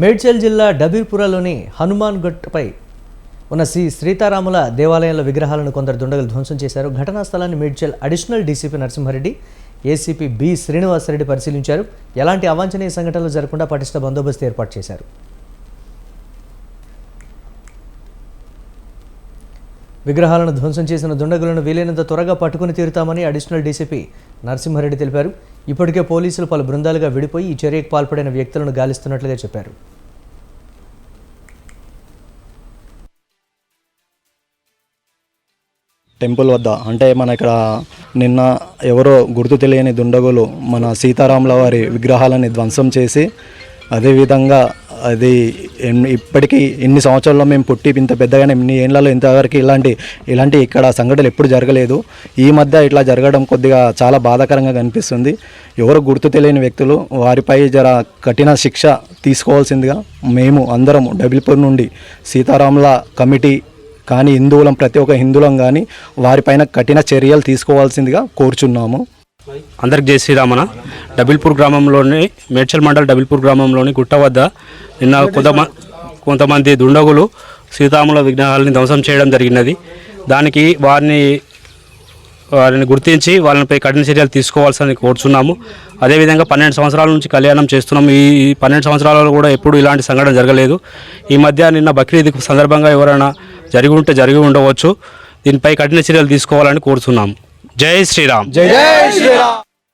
మేడ్చల్ జిల్లా డబీర్పురలోని హనుమాన్ గట్పై ఉన్న శ్రీ సీతారాముల దేవాలయంలో విగ్రహాలను కొందరు దుండగలు ధ్వంసం చేశారు. ఘటనా స్థలాన్ని Medchal additional DCP Narasimha Reddy ACP B Srinivasa Reddy పరిశీలించారు. ఎలాంటి అవాంఛనీయ సంఘటనలు జరగకుండా పటిష్ట బందోబస్తు ఏర్పాటు చేశారు. విగ్రహాలను ధ్వంసం చేసిన దుండగులను వీలైనంత త్వరగా పట్టుకుని తీరుతామని అడిషనల్ డీసీపీ నరసింహారెడ్డి తెలిపారు. ఇప్పటికే పోలీసులు పలు బృందాలుగా విడిపోయి ఈ చర్యకు పాల్పడిన వ్యక్తులను గాలిస్తున్నట్లుగా చెప్పారు. టెంపుల్ వద్ద అంటే మన ఇక్కడ నిన్న ఎవరో గుర్తు తెలియని దుండగులు మన సీతారాముల వారి విగ్రహాలని ధ్వంసం చేసి అదేవిధంగా అది ఇప్పటికీ ఇన్ని సంవత్సరాల్లో మేము పుట్టి ఇంత పెద్దగానే ఇన్ని ఏళ్ళలో ఇంతవరకు ఇలాంటి ఇలాంటి ఇక్కడ సంఘటనలు ఎప్పుడు జరగలేదు. ఈ మధ్య ఇట్లా జరగడం కొద్దిగా చాలా బాధాకరంగా కనిపిస్తుంది. ఎవరు గుర్తు తెలియని వ్యక్తులు వారిపై జర కఠిన శిక్ష తీసుకోవాల్సిందిగా మేము అందరం డబిల్పూర్ నుండి సీతారాముల కమిటీ కానీ హిందువులం ప్రతి ఒక్క హిందువులం కానీ వారిపైన కఠిన చర్యలు తీసుకోవాల్సిందిగా కోరుచున్నాము. అందరికి జై శ్రీరామన. డబిల్పూర్ గ్రామంలోని మేడ్చల్ మండల్ డబిల్పూర్ గ్రామంలోని గుట్ట వద్ద నిన్న కొంతమంది కొంతమంది దుండగులు సీతాముల విగ్రహాలని ధ్వంసం చేయడం జరిగినది. దానికి వారిని వారిని గుర్తించి వాళ్ళపై కఠిన చర్యలు తీసుకోవాల్సింది కోరుచున్నాము. అదేవిధంగా పన్నెండు సంవత్సరాల నుంచి కళ్యాణం చేస్తున్నాం ఈ ఈ పన్నెండు సంవత్సరాలలో కూడా ఎప్పుడు ఇలాంటి సంఘటన జరగలేదు. ఈ మధ్య నిన్న బక్రీద్ సందర్భంగా ఎవరైనా జరిగి ఉంటే జరిగి ఉండవచ్చు. దీనిపై కఠిన చర్యలు తీసుకోవాలని కోరుతున్నాము జై శ్రీరామ్. జై శ్రీరామ్.